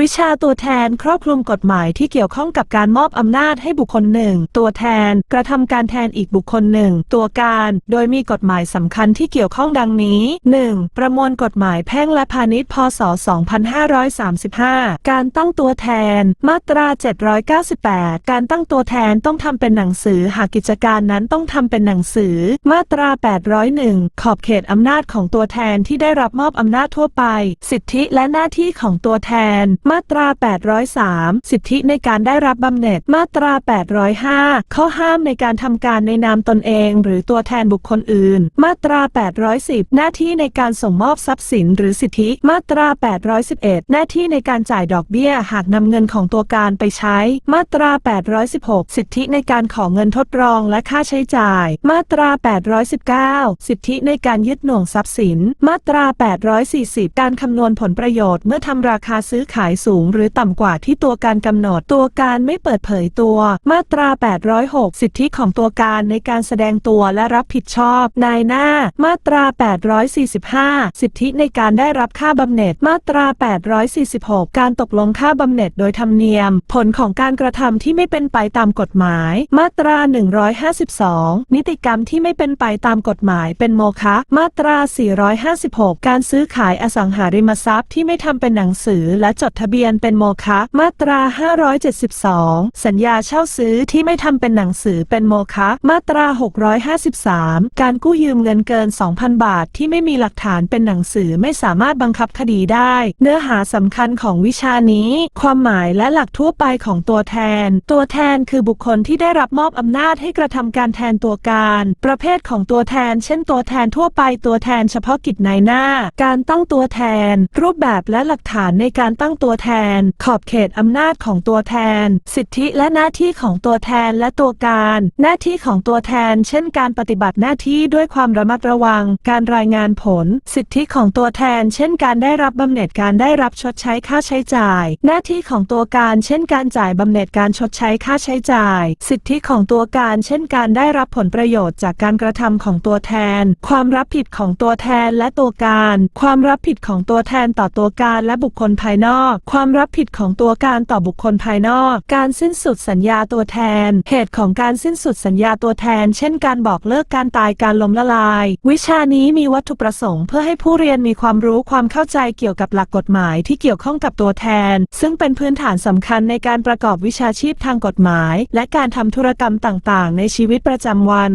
วิชาตัวแทนครอบคลุมกฎหมายที่เกี่ยวข้องกับการมอบอำนาจให้บุคคลหนึ่ง ตัวแทนกระทำการแทนอีกบุคคลหนึ่ง ตัวการ โดยมีกฎหมายสำคัญที่เกี่ยวข้องดังนี้ 1. ประมวลกฎหมายแพ่งและพาณิชย์พศ 2535 การตั้งตัวแทน มาตรา 798 การตั้งตัวแทนต้องทำเป็นหนังสือหากกิจการนั้นต้องทำเป็นหนังสือ มาตรา 801 ขอบเขตอำนาจของตัวแทนที่ได้รับมอบอำนาจทั่วไป สิทธิและหน้าที่ของตัวแทนมาตรา 803 สิทธิในการได้รับบำเหน็จ มาตรา 805 ข้อห้ามในการทำการในนามตนเอง หรือตัวแทนบุคคลอื่น มาตรา 810 หน้าที่ในการส่งมอบทรัพย์สินหรือสิทธิ มาตรา 811 หน้าที่ในการจ่ายดอกเบี้ยหากนำเงินของตัวการไปใช้ มาตรา 816 สิทธิในการขอเงินทดลองและค่าใช้จ่าย มาตรา 819 สิทธิในการยึดหน่วงทรัพย์สิน มาตรา 840 การคำนวณผลประโยชน์เมื่อทำราคาซื้อขายสูงหรือต่ำกว่าที่ตัวการกำหนดตัวการไม่เปิดเผยตัว มาตรา 806 สิทธิของตัวการในการแสดงตัวและรับผิดชอบ นายหน้า มาตรา 845 สิทธิในการได้รับค่าบำเหน็จ มาตรา 846 การตกลงค่าบำเหน็จโดยธรรมเนียม ผลของการกระทำที่ไม่เป็นไปตามกฎหมาย มาตรา 152 นิติกรรมที่ไม่เป็นไปตามกฎหมายเป็นโมฆะมาตรา 456 การซื้อขายอสังหาริมทรัพย์ที่ไม่ทำเป็นหนังสือและจดทะเบียนเป็นโมฆะมาตรา 572 สัญญาเช่าซื้อที่ไม่ทำเป็นหนังสือเป็นโมฆะมาตรา 653 การกู้ยืมเงินเกิน 2,000 บาทที่ไม่มีหลักฐานเป็นหนังสือไม่สามารถบังคับคดีได้ เนื้อหาสำคัญของวิชานี้ ความหมายและหลักทั่วไปของตัวแทน ตัวแทนคือบุคคลที่ได้รับมอบอำนาจให้กระทำการแทนตัวการ ประเภทของตัวแทน เช่น ตัวแทนทั่วไปตัวแทนเฉพาะกิจในหน้า การตั้งตัวแทน รูปแบบและหลักฐานในการตั้งตัวแทน ขอบเขตอำนาจของตัวแทน สิทธิและหน้าที่ของตัวแทนและตัวการ หน้าที่ของตัวแทน เช่น การปฏิบัติหน้าที่ด้วยความระมัดระวัง การรายงานผล สิทธิของตัวแทน เช่น การได้รับบำเหน็จการได้รับชดใช้ค่าใช้จ่าย หน้าที่ของตัวการ เช่น การจ่ายบำเหน็จการชดใช้ค่าใช้จ่าย สิทธิของตัวการ เช่น การได้รับผลประโยชน์จากการกระทำของตัวแทน ความรับผิดของตัวแทนและตัวการ ความรับผิดของตัวแทนต่อตัวการและบุคคลภายนอกความรับผิดของตัวการต่อบุคคลภายนอก การสิ้นสุดสัญญาตัวแทน เหตุของการสิ้นสุดสัญญาตัวแทน เช่น การบอกเลิกการตายการล้มละลาย วิชานี้มีวัตถุประสงค์เพื่อให้ผู้เรียนมีความรู้ความเข้าใจเกี่ยวกับหลักกฎหมายที่เกี่ยวข้องกับตัวแทน ซึ่งเป็นพื้นฐานสำคัญในการประกอบวิชาชีพทางกฎหมาย และการทำธุรกรรมต่าง ๆ ในชีวิตประจำวัน